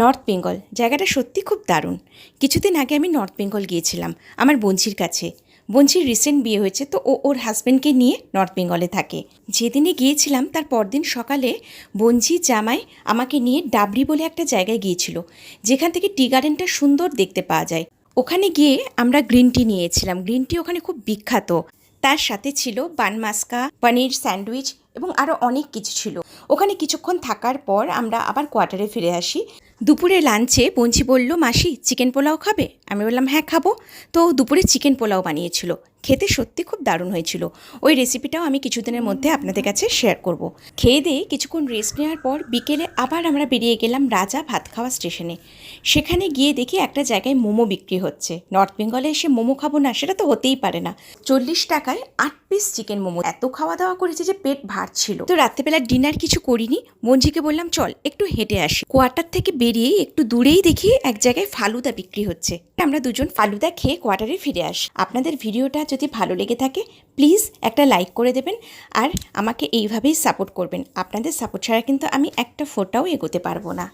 North Bengal. জায়গাটা সত্যি খুব দারুণ। কিছুদিন আগে আমি নর্থ বেঙ্গল গিয়েছিলাম, আমার বঞ্চির কাছে। বঞ্চির রিসেন্ট বিয়ে হয়েছে, তো ও ওর হাজব্যান্ডকে নিয়ে নর্থ বেঙ্গলে থাকে। যেদিনে গিয়েছিলাম, তার পরদিন সকালে বঞ্চি জামাই আমাকে নিয়ে ডাবরি বলে একটা জায়গায় গিয়েছিল, যেখান থেকে টি গার্ডেনটা সুন্দর দেখতে পাওয়া যায়। ওখানে গিয়ে আমরা গ্রিন টি নিয়েছিলাম। গ্রিন টি ওখানে খুব বিখ্যাত। তার সাথে ছিল বান মাস্কা, পনির স্যান্ডউইচ এবং আরও অনেক কিছু ছিল। ওখানে কিছুক্ষণ থাকার পর আমরা আবার কোয়ার্টারে ফিরে আসি। দুপুরে লাঞ্চে বঞ্চি বলল, মাসি, চিকেন পোলাও খাবে? আমি বললাম হ্যাঁ খাব। তো দুপুরে চিকেন পোলাও বানিয়েছিল। খেতে সত্যি খুব দারুণ হয়েছিল। ওই রেসিপিটাও আমি কিছুদিনের মধ্যে আপনাদের কাছে শেয়ার করব। খেয়ে দিয়ে কিছুক্ষণ রেস্ট নেওয়ার পর বিকেলে আবার আমরা বেরিয়ে গেলাম রাজা ভাত খাওয়া স্টেশনে সেখানে গিয়ে দেখি একটা জায়গায় মোমো বিক্রি হচ্ছে। নর্থ বেঙ্গলে এসে মোমো খাব না, সেটা তো হতেই পারে না। চল্লিশ টাকায় আট পিস চিকেন মোমো। এত খাওয়া দাওয়া করেছে যে পেট ভারছিল। তো রাত্রেবেলা ডিনার কিছু করিনি। মঞ্জিকে বললাম, চল, একটু হেঁটে আসি। কোয়ার্টার থেকে বেরিয়ে একটু দূরেই দেখি এক জায়গায় ফালুদা বিক্রি হচ্ছে। আমরা দুজন ফালুদা খেয়ে কোয়ার্টারে ফিরে আসি। আপনাদের ভিডিওটা যদি ভালো লেগে থাকে প্লিজ একটা লাইক করে দেবেন আর আমাকে এইভাবেই সাপোর্ট করবেন। আপনাদের সাপোর্ট ছাড়া কিন্তু আমি একটা ফোটাও এগোতে পারব না।